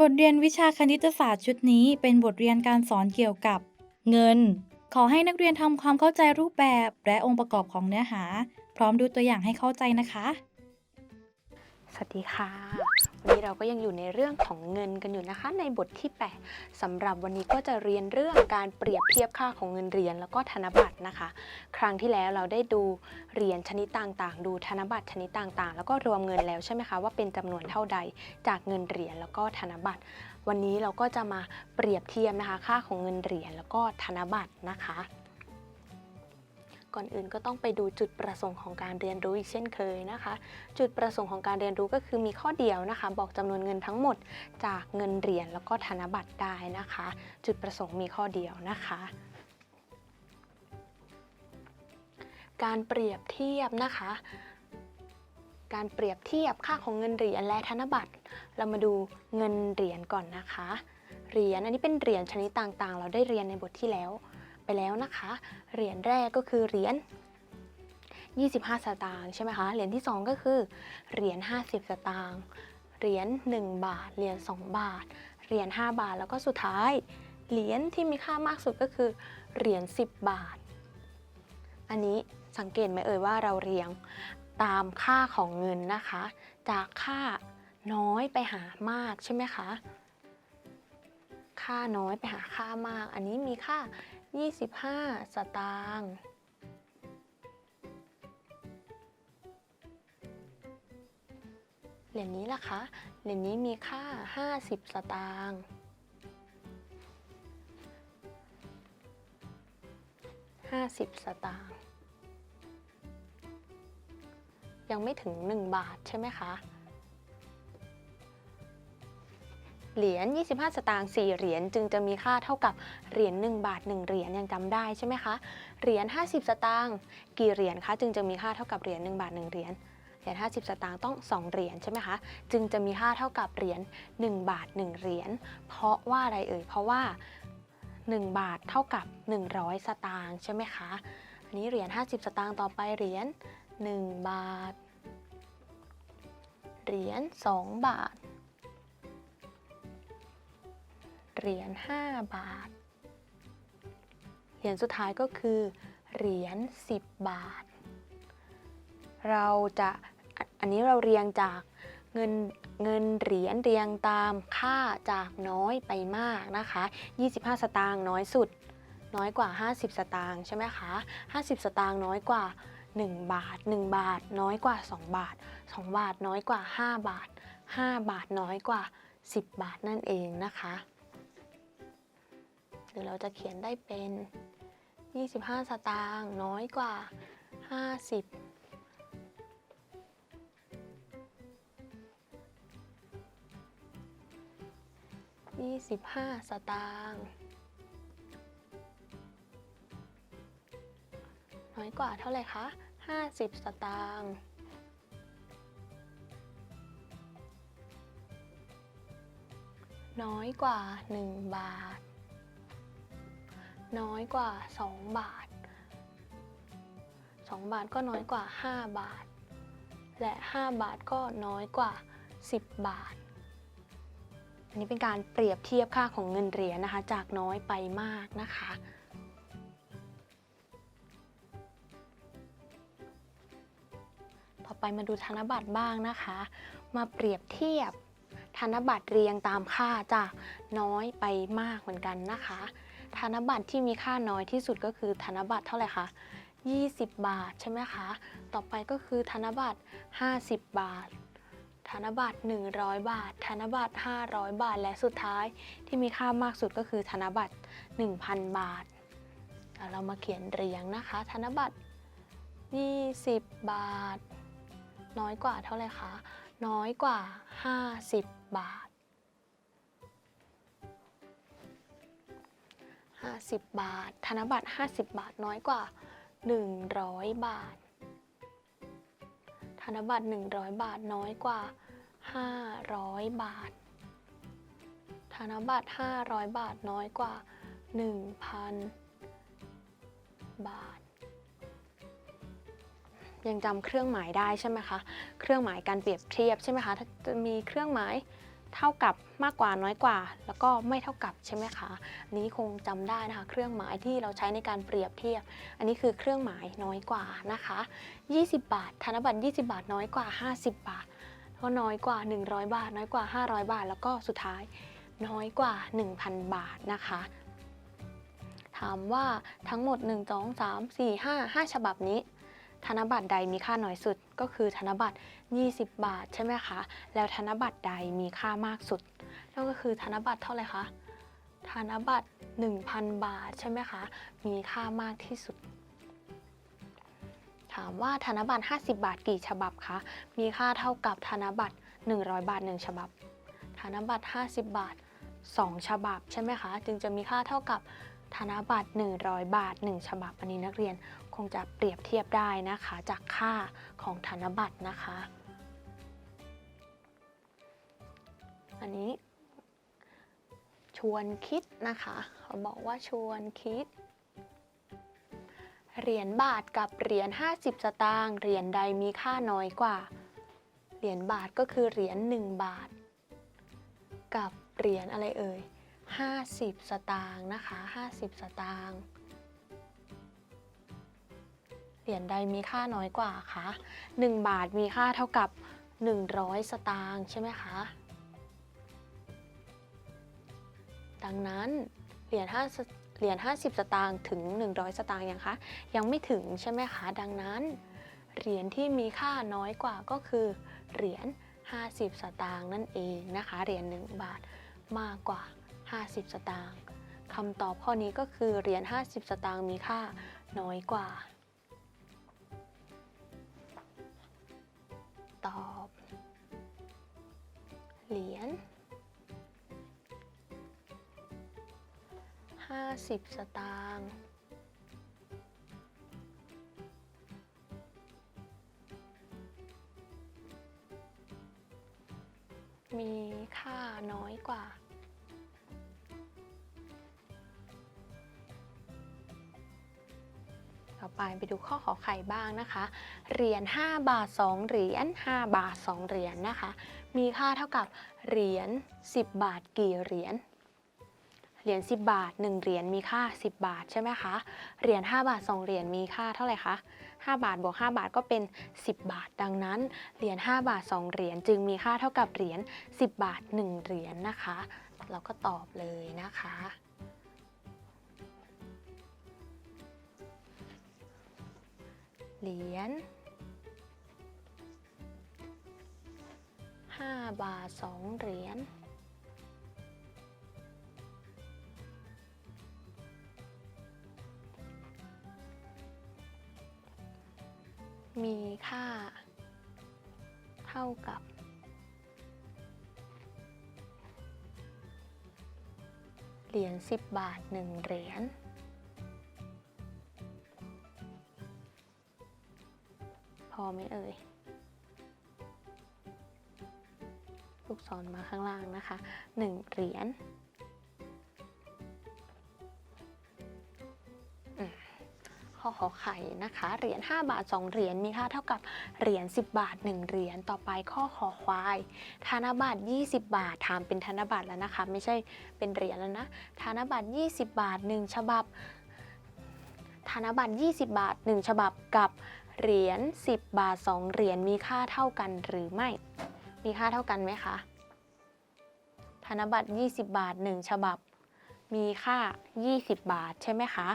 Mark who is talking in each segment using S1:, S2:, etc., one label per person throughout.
S1: บทเรียนวิชาคณิตศาสตร์ชุดนี้เป็นบทเรียนการสอนเกี่ยวกับ เงิน ขอให้นักเรียนทำความเข้าใจรูปแบบและองค์ประกอบของเนื้อหา พร้อมดูตัวอย่างให้เข้าใจนะคะ
S2: สวัสดีค่ะ นนี้เราก็ยังอยู่ในเรื่องของเงินกันอยู่นะคะ ในบทที่ 8สำหรับวันนี้ก็จะเรียนเรื่องการเปรียบเทียบค่าของเงินเหรียญแล้วก็ธนบัตรนะคะ ครั้งที่แล้วเราได้ดูเหรียญชนิดต่างๆ ดูธนบัตรชนิดต่างๆ แล้วก็รวมเงินแล้วใช่ไหมคะว่าเป็นจำนวนเท่าใดจากเงินเหรียญแล้วก็ธนบัตร วันนี้เราก็จะมาเปรียบเทียบนะคะ ค่าของเงินเหรียญแล้วก็ธนบัตรนะคะ ก่อนอื่นก็ต้องไปดูจุดประสงค์ของการเรียนรู้อีกเช่นเคยนะคะ จุดประสงค์ของการเรียนรู้ก็คือมีข้อเดียวนะคะ บอกจำนวนเงินทั้งหมดจากเงินเหรียญแล้วก็ธนบัตรได้นะคะ จุดประสงค์มีข้อเดียวนะคะการเปรียบเทียบนะคะ การเปรียบเทียบค่าของเงินเหรียญและธนบัตร เรามาดูเงินเหรียญก่อนนะคะ เหรียญอันนี้เป็นเหรียญชนิดต่างๆ เราได้เรียนในบทที่แล้ว ไปแล้วนะคะ เหรียญแรกก็คือเหรียญ25 สตางค์ใช่ไหมคะ เหรียญที่ 2 ก็คือเหรียญ50 สตางค์ เหรียญ1บาท เหรียญ2บาท เหรียญ5บาท แล้วก็สุดท้าย เหรียญที่มีค่ามากสุดก็คือ เหรียญ10 บาท อันนี้สังเกตไหมเอ่ยว่าเราเรียงตามค่าของเงินนะคะ จากค่าน้อยไปหามากใช่ไหมคะ ค่าน้อยไปหาค่ามาก อันนี้มีค่า 25 สตางค์เหรียญนี้ล่ะคะ เหรียญนี้มีค่า 50 สตางค์50สตางค์ ยังไม่ถึง 1 บาทใช่ไหมคะ เหรียญ 25 สตางค์ 4 เหรียญจึงจะมีค่าเท่ากับเหรียญ 1 บาท 1 เหรียญยังจำได้ใช่ไหมคะ เหรียญ 50 สตางค์ กี่เหรียญคะจึงจะมีค่าเท่ากับเหรียญ 1 บาท 1 เหรียญ เหรียญ 50 สตางค์ต้อง 2 เหรียญใช่ไหมคะ จึงจะมีค่าเท่ากับเหรียญ 1 บาท 1 เหรียญ เพราะว่าอะไรเอ่ย เพราะว่า 1 บาทเท่ากับ 100 สตางค์ใช่ไหมคะ อันนี้เหรียญ 50 สตางค์ต่อไปเหรียญ 1 บาท เหรียญ 2 บาท เหรียญ5บาท เหรียญสุดท้ายก็คือ เหรียญ10 บาท เราจะอันนนี้เราเรียงจากเงินเงินเหรียญเรียงตามค่าจากน้อยไปมากนะคะ 25 สตางค์น้อยสุด น้อยกว่า 50 สตางค์ใช่ไหมคะ 50 สตางค์น้อยกว่า 1 บาท 1 บาท น้อยกว่า 2 บาท 2 บาทน้อยกว่า 5 บาท 5 บาทน้อยกว่า 10 บาทนั่นเองนะคะ หรือเราจะเขียนได้เป็น 25 สตางค์น้อยกว่า 50 25สตางค์น้อยกว่าเท่าไหร่คะ50สตางค์น้อยกว่า1บาท น้อยกว่า 2 บาท 2 บาทก็น้อยกว่า 5 บาท และ 5 บาทก็น้อยกว่า 10 บาท อันนี้เป็นการเปรียบเทียบค่าของเงินเหรียญนะคะ จากน้อยไปมากนะคะ ต่อไปมาดูธนบัตรบ้างนะคะ มาเปรียบเทียบธนบัตรเรียงตามค่าจากน้อยไปมากเหมือนกันนะคะ ธนบัตรที่มีค่าน้อยที่สุดก็คือธนบัตรเท่าไหร่คะ20 บาทใช่ไหมคะ ต่อไปก็คือธนบัตร 50 บาท ธนบัตร 100 บาท ธนบัตร 500 บาท และสุดท้ายที่มีค่ามากสุดก็คือธนบัตร 1,000 บาท เรามาเขียนเรียงนะคะ ธนบัตร 20 บาท น้อยกว่าเท่าไหร่คะ น้อยกว่า 50 บาท 50 บาท ธนบัตร 50 บาทน้อยกว่า 100 บาท ธนบัตร 100 บาทน้อยกว่า 500 บาท ธนบัตร 500 บาทน้อยกว่า 1,000 บาท ยังจำเครื่องหมายได้ใช่ไหมคะ เครื่องหมายการเปรียบเทียบใช่ไหมคะถ้าจะมีเครื่องหมาย เท่ากับมากกว่าน้อยกว่า แล้วก็ไม่เท่ากับใช่ไหมคะนี้คงจำได้นะคะ เครื่องหมายที่เราใช้ในการเปรียบเทียบ อันนี้คือเครื่องหมายน้อยกว่านะคะ 20 บาท ธนบัตร 20 บาทน้อยกว่า 50 บาท ก็น้อยกว่า 100 บาท น้อยกว่า 500 บาท แล้วก็สุดท้ายน้อยกว่า 1,000 บาทนะคะ ถามว่าทั้งหมด 1 2 3 4 5 5 ฉบับนี้ ธนบัตรใดมีค่าน้อยสุดก็คือธนบัตร 20 บาทใช่ไหมคะ แล้วธนบัตรใดมีค่ามากสุดนั่นก็คือธนบัตรเท่าไหร่คะธนบัตร 1,000 บาทใช่ไหมคะ มีค่ามากที่สุด ถามว่าธนบัตร 50 บาทกี่ฉบับคะ มีค่าเท่ากับธนบัตร 100 บาท 1 ฉบับ ธนบัตร 50 บาท 2 ฉบับใช่ไหมคะ จึงจะมีค่าเท่ากับธนบัตร 100 บาท 1 ฉบับ อันนี้นักเรียน คงจะเปรียบเทียบได้นะคะ จากค่าของธนบัตรนะคะ อันนี้ ชวนคิดนะคะเขาบอกว่าชวนคิด เหรียญบาทกับเหรียญ50 สตางค์เหรียญใดมีค่าน้อยกว่า เหรียญบาทก็คือเหรียญ1บาท กับเหรียญอะไรเอ่ย50 สตางค์นะคะ 50 สตางค์ เหรียญใดมีค่าน้อยกว่าคะ1 บาทมีค่าเท่ากับ 100 สตางค์ใช่ไหมคะ ดังนั้นเหรียญ5เหรียญ50 สตางค์ถึง 100 สตางค์ยังคะ ยังไม่ถึงใช่ไหมคะ ดังนั้น เหรียญที่มีค่าน้อยกว่าก็คือ เหรียญ50 สตางค์นั่นเองนะคะ เหรียญ1บาทมากกว่า 50 สตางค์คำตอบข้อนี้ก็คือเหรียญ50 สตางค์มีค่าน้อยกว่า ตอบ เหรียญ50สตางค์มีค่าน้อยกว่า ไปไปดูข้อขอไข่บ้างนะคะ เหรียญ5 บาท 2 เหรียญ5บาท 2 เหรียญนะคะ มีค่าเท่ากับเหรียญ10 บาทกี่เหรียญเหรียญ10 บาท 1 เหรียญมีค่า 10 บาทใช่ไหมคะเหรียญ5บาท 2 เหรียญมีค่าเท่าไหร่คะ5บาทบวก5บาทก็เป็น 10 บาท ดังนั้นเหรียญ5บาท 2 เหรียญจึงมีค่าเท่ากับเหรียญ10 บาท 1 เหรียญนะคะ เราก็ตอบเลยนะคะ เหรียญ5บาท2เหรียญมีค่า เท่ากับ เหรียญ10 บาท 1 เหรียญ อไหมเอ่ยลูกศรมาข้างล่างนะคะ 1 เหรียญข้อขอไข่นะคะ เหรียญ5บาท 2 เหรียญมีค่าเท่ากับเหรียญ10 บาท 1 เหรียญต่อไปข้อขอควาย ธนบัตร20 บาทถามเป็นธนบัตรแล้วนะคะ ไม่ใช่เป็นเหรียญแล้วนะธนบัตร20 บาท 1 ฉบับธนบัตร20 บาท 1 ฉบับกับ เหรียญ10 บาท 2 เหรียญมีค่าเท่ากันหรือไม่ มีค่าเท่ากันไหมคะ ธนบัตร 20 บาท 1 ฉบับ มีค่า 20 บาทใช่ไหมคะ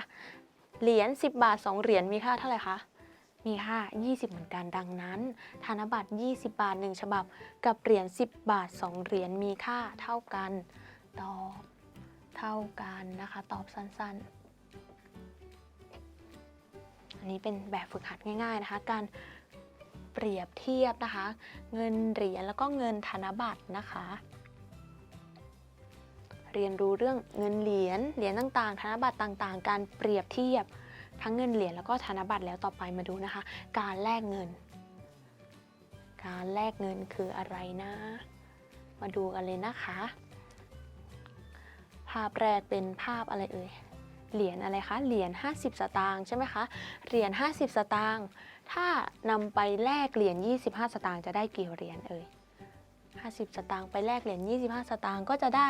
S2: เหรียญ10 บาท 2 เหรียญมีค่าเท่าไหร่คะ มีค่า 20 เหมือนกันดังนั้น ธนบัตร 20 บาท 1 ฉบับ กับเหรียญ10 บาท 2 เหรียญมีค่าเท่ากัน ตอบเท่ากันนะคะ ตอบสั้นๆ อันนี้เป็นแบบฝึกหัดง่าย ๆนะคะ การเปรียบเทียบนะคะ เงินเหรียญแล้วก็เงินธนบัตรนะคะ เรียนรู้เรื่องเงินเหรียญเหรียญต่างๆ ธนบัตรต่างๆ การเปรียบเทียบทั้งเงินเหรียญแล้วก็ธนบัตรแล้วต่อไปมาดูนะคะ การแลกเงิน การแลกเงินคืออะไรนะ มาดูกันเลยนะคะ ภาพแรกเป็นภาพอะไรเอ่ย เหรียญอะไรคะ เหรียญ50 สตางค์ใช่ไหมคะ เหรียญ50 สตางค์ ถ้านำไปแลกเหรียญ25 สตางค์จะได้กี่เหรียญเอ่ย50 สตางค์ไปแลกเหรียญ25 สตางค์ก็จะได้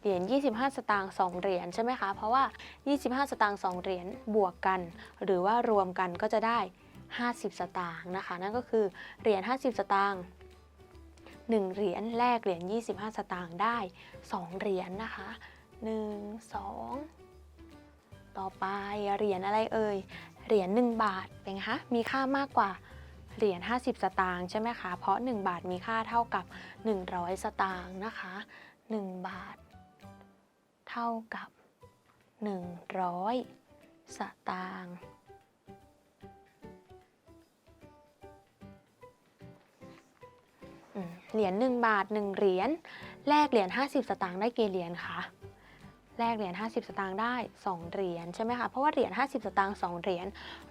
S2: เหรียญ25 สตางค์2เหรียญใช่ไหมคะ เพราะว่า 25 สตางค์2เหรียญบวกกัน หรือว่ารวมกันก็จะได้ 50 สตางค์นะคะ นั่นก็คือเหรียญ50 สตางค์1เหรียญแลกเหรียญ25 สตางค์ได้ 2 เหรียญนะคะ 1 2 ต่อไปเหรียญอะไรเอ่ย เหรียญ1บาทเป็นคะมีค่ามากกว่าเหรียญ50 สตางค์ใช่ไหมคะ เพราะ 1 บาทมีค่าเท่ากับ 100 สตางค์นะคะ 1 บาท เท่ากับ 100 สตางค์เหรียญ1บาท 1 เหรียญแลกเหรียญ50 สตางค์ได้กี่เหรียญคะ แลกเหรียญ50 สตางค์ได้ 2 เหรียญใช่ไหมคะ เพราะว่าเหรียญ50 สตางค์2เหรียญ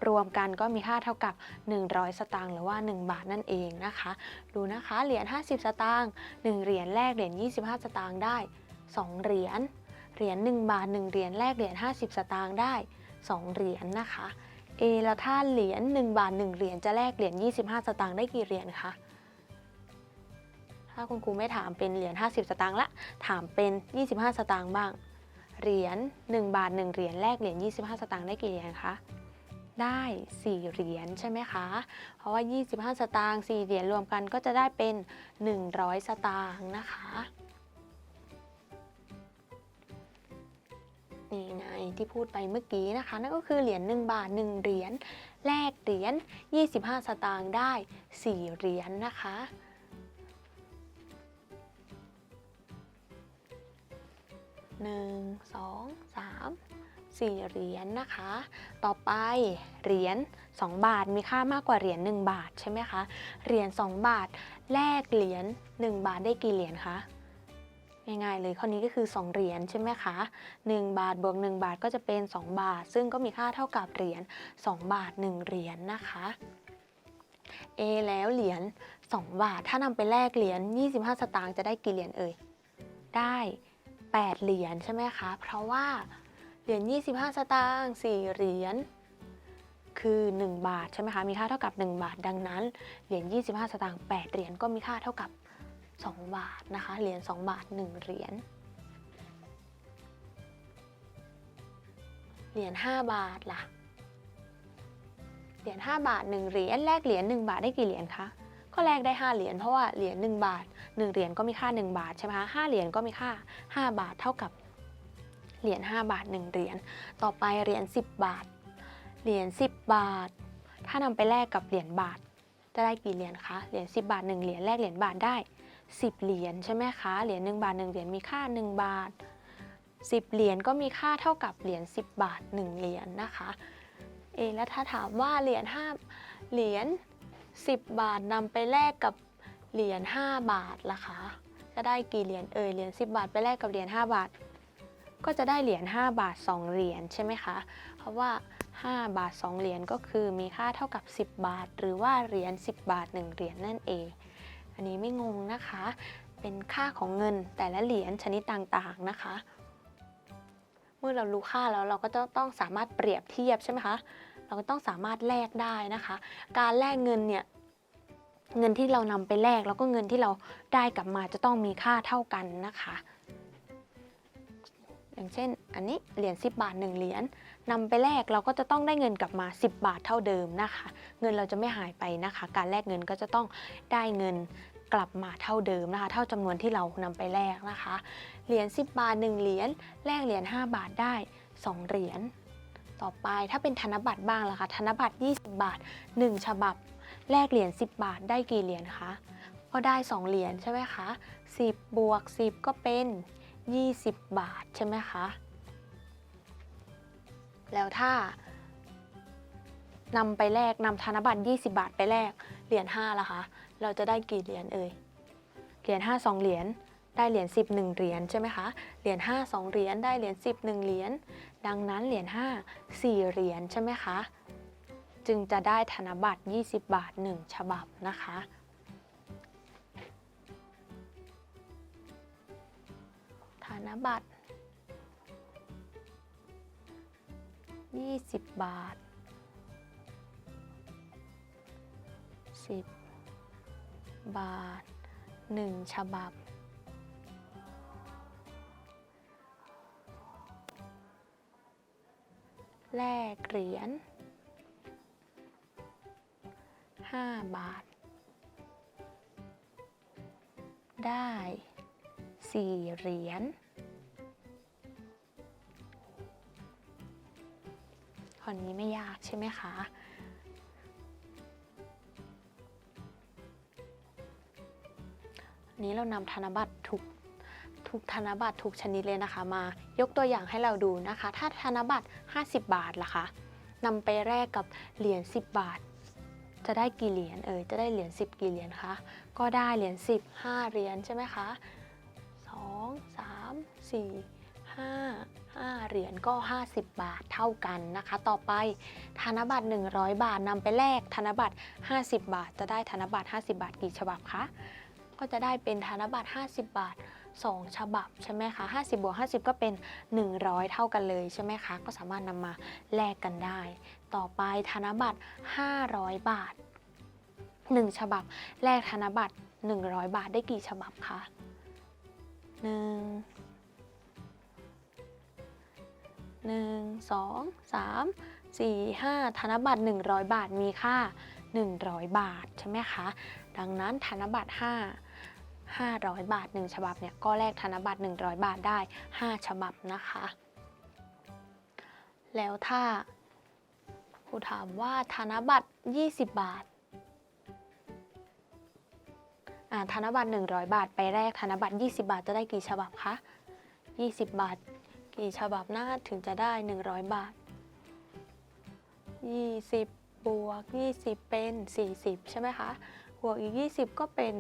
S2: รวมกันก็มีค่าเท่ากับ 100 สตางค์หรือว่า 1 บาทนั่นเองนะคะ ดูนะคะเหรียญ50 สตางค์1เหรียญแลกเหรียญ25 สตางค์ได้ 2 เหรียญเหรียญ1บาท 1 เหรียญแลกเหรียญ50 สตางค์ได้ 2 เหรียญนะคะ เอแล้วถ้าเหรียญ1บาท 1 เหรียญจะแลกเหรียญ25 สตางค์ได้กี่เหรียญคะถ้าคุณครูไม่ถามเป็นเหรียญ50 สตางค์ละ ถามเป็น 25 สตางค์บ้าง เหรียญ1บาท 1 เหรียญแลกเหรียญ25 สตางค์ได้กี่เหรียญคะได้ 4 เหรียญใช่ไหมคะ เพราะว่า 25 สตางค์4เหรียญรวมกันก็จะได้เป็น 100 สตางค์นะคะ นี่ไงที่พูดไปเมื่อกี้นะคะ นั่นก็คือเหรียญ1บาท 1 เหรียญแลกเหรียญ25 สตางค์ได้ 4 เหรียญนะคะ หนึ่งสองสามสี่เหรียญนะคะ ต่อไปเหรียญ2บาทมีค่ามากกว่าเหรียญ1บาทใช่ไหมคะ เหรียญ2บาทแลกเหรียญ1บาทได้กี่เหรียญคะ ง่ายๆเลยข้อนี้ก็คือ 2 เหรียญใช่ไหมคะ 1 บาทบวก1บาทก็จะเป็น 2 บาท ซึ่งก็มีค่าเท่ากับเหรียญ2บาท 1 เหรียญนะคะเอแล้วเหรียญ2บาท ถ้านำไปแลกเหรียญ25 สตางค์จะได้กี่เหรียญเอ่ย ได้ 8 เหรียญใช่ไหมคะ เพราะว่าเหรียญ25 สตางค์4เหรียญคือ 1 บาทใช่ไหมคะ มีค่าเท่ากับ 1 บาท ดังนั้น เหรียญ25 สตางค์8เหรียญก็มีค่าเท่ากับ 2 บาทนะคะ เหรียญ2บาท 1 เหรียญ เหรียญ5บาทล่ะ เหรียญ5บาท 1 เหรียญ แลกเหรียญ1บาทได้กี่เหรียญคะ ก็แลกได้ 5 เหรียญ เพราะว่าเหรียญ1บาท 1เหรียญก็มีค่า 1 บาทใช่ไหมคะ5เหรียญก็มีค่า 5 บาทเท่ากับเหรียญ5บาท 1 เหรียญต่อไปเหรียญ10 บาท เหรียญ10 บาท ถ้านำไปแลกกับเหรียญบาท จะได้กี่เหรียญคะเหรียญ10 บาท 1 เหรียญแลกเหรียญบาทได้ 10 เหรียญใช่ไหมคะเหรียญ1บาท 1 เหรียญมีค่า 1 บาท 10 เหรียญก็มีค่าเท่ากับเหรียญ10 บาท 1 เหรียญนะคะเอแล้วถ้าถามว่าเหรียญ5เหรียญ10 บาทนำไปแลกกับ เหรียญ5บาทล่ะคะจะได้กี่เหรียญเอ่ยเหรียญ10 บาทไปแลกกับเหรียญ5บาท ก็จะได้เหรียญ5บาท 2 เหรียญใช่ไหมคะเพราะว่า 5 บาท 2 เหรียญก็คือมีค่าเท่ากับ 10 บาท หรือว่าเหรียญ10 บาท 1 เหรียญนั่นเอง อันนี้ไม่งงนะคะ เป็นค่าของเงินแต่ละเหรียญชนิดต่างๆนะคะเมื่อเรารู้ค่าแล้วเราก็จะต้องสามารถเปรียบเทียบใช่ไหมคะ เราก็ต้องสามารถแลกได้นะคะ การแลกเงินเนี่ย เงินที่เรานำไปแลกแล้วก็เงินที่เราได้กลับมาจะต้องมีค่าเท่ากันนะคะ อย่างเช่น อันนี้เหรียญ10 บาท 1 เหรียญนำไปแลกเราก็จะต้องได้เงินกลับมา 10 บาทเท่าเดิมนะคะ เงินเราจะไม่หายไปนะคะ การแลกเงินก็จะต้องได้เงินกลับมาเท่าเดิมนะคะ เท่าจำนวนที่เรานำไปแลกนะคะ เหรียญ10 บาท 1 เหรียญแลกเหรียญ5บาทได้ 2 เหรียญต่อไปถ้าเป็นธนบัตรบ้างล่ะคะธนบัตร 20 บาท 1 ฉบับ แลกเหรียญ10 บาทได้กี่เหรียญคะก็ได้ 2 เหรียญใช่ไหมคะ10 บวก 10 ก็เป็น 20 บาทใช่ไหมคะแล้วถ้านำไปแลกนำธนบัตร 20 บาทไปแลกเหรียญ5ล่ะคะ เราจะได้กี่เหรียญเอ่ย เหรียญ5 2เหรียญได้เหรียญ10 1เหรียญใช่ไหมคะ เหรียญ5 2เหรียญได้เหรียญ10 1เหรียญ ดังนั้นเหรียญ5 4เหรียญใช่ไหมคะ จึงจะได้ธนบัตร 20 บาท 1 ฉบับนะคะ ธนบัตร 20 บาท 10 บาท 1 ฉบับแลกเหรียญ 5 บาท ได้ 4 เหรียญ ข้อนี้ไม่ยากใช่ไหมคะนี้เรานำธนบัตรทุกทุกธนบัตรทุกชนิดเลยนะคะ มายกตัวอย่างให้เราดูนะคะ ถ้าธนบัตร 50 บาทล่ะคะนำไปแลกกับเหรียญ 10 บาท จะได้กี่เหรียญเอ่ยจะได้เหรียญ10 กี่เหรียญคะก็ได้เหรียญ10 5เหรียญใช่ไหมคะ2 3 4 5 5เหรียญก็ 50 บาทเท่ากันนะคะ ต่อไปธนบัตร 100 บาทนำไปแลกธนบัตร 50 บาท จะได้ธนบัตร 50 บาทกี่ฉบับคะก็จะได้เป็นธนบัตร 50 บาท 2 ฉบับใช่ไหมคะ50บวก50 ก็เป็น 100 เท่ากันเลยใช่ไหมคะ ก็สามารถนำมาแลกกันได้ ต่อไปธนบัตร 500 บาท 1 ฉบับ แลกธนบัตร 100 บาทได้กี่ฉบับคะหนึ่งหนึ่งสองสามสี่ห้าธนบัตร 100 บาทมีค่า 100 บาท ใช่ไหมคะ ดังนั้นธนบัตร 5 500 บาท 1 ฉบับเนี่ยก็แลกธนบัตร 100 บาทได้ 5 ฉบับนะคะ แล้วถ้า รูถามว่าธนบัตร 20 บาทอ่าธนบัตร 100 บาท ไปแลกธนบัตร 20 บาทจะได้กี่ฉบับคะ 20 บาท กี่ฉบับหน้าถึงจะได้ 100 บาท 20 บวก 20 เป็น 40 ใช่ไหมคะ บวกอีก 20 ก็เป็น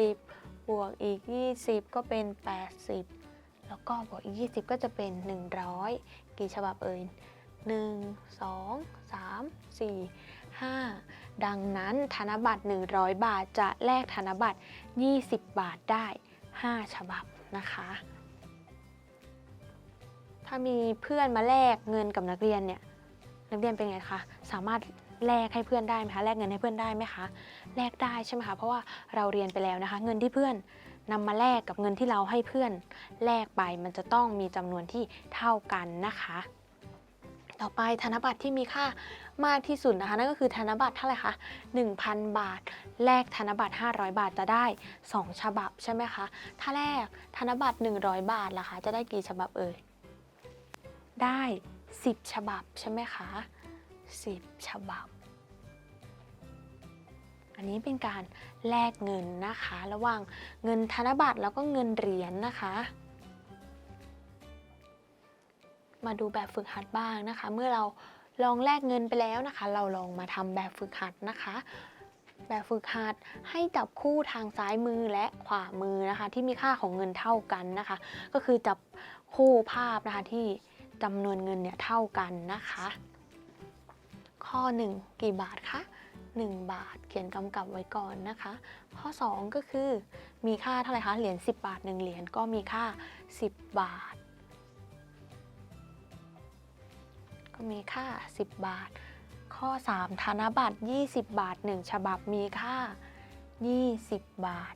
S2: 60 บวกอีก 20 ก็เป็น 80 แล้วก็บวกอีก 20 ก็จะเป็น 100 กี่ฉบับเอ่ย 1 2 3 4 5 ดังนั้นธนบัตร 100 บาทจะแลกธนบัตร 20 บาทได้ 5 ฉบับนะคะ ถ้ามีเพื่อนมาแลกเงินกับนักเรียนเนี่ยนักเรียนเป็นไงคะสามารถแลกให้เพื่อนได้ไหมคะแลกเงินให้เพื่อนได้ไหมคะแลกได้ใช่ไหมคะเพราะว่าเราเรียนไปแล้วนะคะ เงินที่เพื่อนนำมาแลกกับเงินที่เราให้เพื่อน แลกไปมันจะต้องมีจำนวนที่เท่ากันนะคะ ต่อไปธนบัตรที่มีค่ามากที่สุดนะคะนั่นก็คือธนบัตรเท่าไหร่คะ1,000 บาท แลกธนบัตร 500 บาทจะได้ 2 ฉบับใช่ไหมคะถ้าแลกธนบัตร 100 บาทล่ะคะจะได้กี่ฉบับเอ่ยได้ 10 ฉบับใช่ไหมคะ10 ฉบับ อันนี้เป็นการแลกเงินนะคะ ระหว่างเงินธนบัตรแล้วก็เงินเหรียญนะคะ มาดูแบบฝึกหัดบ้างนะคะ เมื่อเราลองแลกเงินไปแล้วนะคะ เราลองมาทำแบบฝึกหัดนะคะ แบบฝึกหัดให้จับคู่ทางซ้ายมือและขวามือนะคะ ที่มีค่าของเงินเท่ากันนะคะ ก็คือจับคู่ภาพนะคะที่จำนวนเงินเนี่ยเท่ากันนะคะ ข้อ 1 กี่บาทคะ1 บาทเขียนกำกับไว้ก่อนนะคะ ข้อ 2 ก็คือมีค่าเท่าไหร่คะเหรียญ10 บาท 1 เหรียญก็มีค่า 10 บาท มีค่า 10 บาท ข้อ 3 ธนบัตร 20 บาท 1 ฉบับมีค่า 20 บาท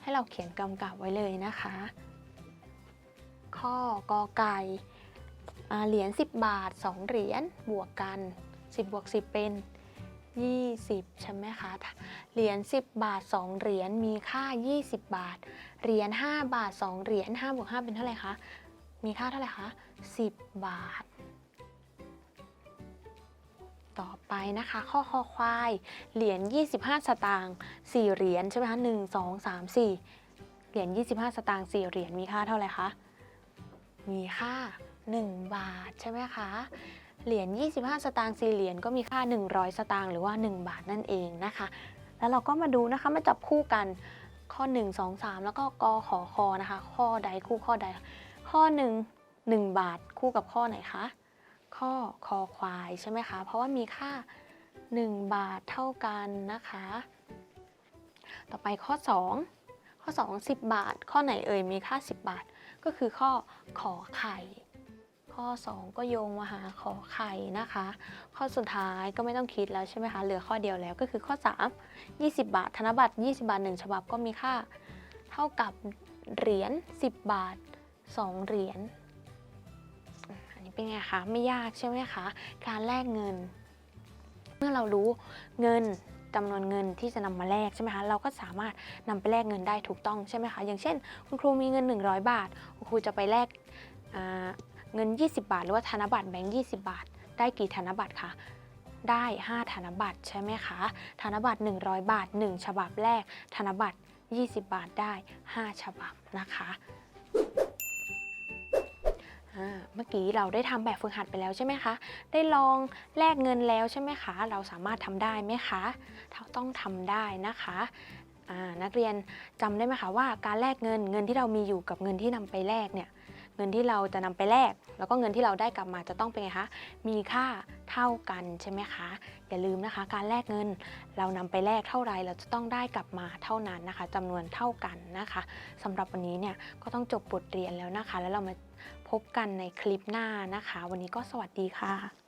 S2: ให้เราเขียนกำกับไว้เลยนะคะ ข้อกอไก่เหรียญ10 บาท 2 เหรียญบวกกัน 10บวก10 เป็น 20 ใช่ไหมคะ เหรียญ10 บาท 2 เหรียญมีค่า 20 บาท เหรียญ5บาท 2 เหรียญ5บวก5เป็นเท่าไหร่คะ มีค่าเท่าไหร่คะ 10 บาท ต่อไปนะคะ ข้อคอควาย เหรียญ 25 สตางค์4เหรียญใช่ไหมคะ1 2 3 4 เหรียญ 25 สตางค์4เหรียญมีค่าเท่าไหร่คะ มีค่า 1 บาทใช่ไหมคะ เหรียญ 25 สตางค์4เหรียญก็มีค่า 100 สตางค์หรือว่า 1 บาทนั่นเองนะคะ แล้วเราก็มาดูนะคะ มาจับคู่กันข้อ 1 2 3 แล้วก็กขอคอนะคะ ข้อใดคู่ข้อใด ข้อ1 1บาทคู่กับข้อไหนคะ ข้อคอควายใช่ไหมคะ เพราะว่ามีค่า 1 บาทเท่ากันนะคะ ต่อไปข้อ 2 ข้อ 2 10 บาท ข้อไหนเอ่ยมีค่า 10 บาท ก็คือข้อขอไข่ขอข้อ 2 ก็โยงมาหาขอไข่นะคะ ข้อสุดท้ายก็ไม่ต้องคิดแล้วใช่ไหมคะ เหลือข้อเดียวแล้วก็คือข้อ 3 20 บาท ธนบัตร 20 บาท 1 ฉบับก็มีค่า เท่ากับเหรียญ10 บาท 2เหรียญอันนี้เป็นไงคะไม่ยากใช่ไหมคะการแลกเงิน เมื่อเรารู้เงินจำนวนเงินที่จะนำมาแลกใช่ไหมคะเราก็สามารถนำไปแลกเงินได้ถูกต้องใช่ไหมคะอย่างเช่น คุณครูมีเงิน 100 บาท คุณครูจะไปแลกเงิน 20 บาท หรือว่าธนบัตรแบงค์20 บาท ได้กี่ธนบัตรคะได้ 5 ธนบัตรใช่ไหมคะ ธนบัตร 100 บาท 1 ฉบับแรก ธนบัตร 20 บาทได้ 5 ฉบับนะคะ เมื่อกี้เราได้ทำแบบฝึกหัดไปแล้วใช่ไหมคะ ได้ลองแลกเงินแล้วใช่ไหมคะ เราสามารถทำได้ไหมคะเราต้องทำได้นะคะนักเรียนจำได้ไหมคะว่าการแลกเงินเงินที่เรามีอยู่กับเงินที่นำไปแลกเนี่ยเงินที่เราจะนำไปแลกแล้วก็เงินที่เราได้กลับมาจะต้องเป็นไงคะมีค่าเท่ากันใช่ไหมคะอย่าลืมนะคะ การแลกเงินเรานำไปแลกเท่าไรเราจะต้องได้กลับมาเท่านั้นนะคะจำนวนเท่ากันนะคะสำหรับวันนี้เนี่ยก็ต้องจบบทเรียนแล้วนะคะ แล้วเรามา พบกันในคลิปหน้านะคะ วันนี้ก็สวัสดีค่ะ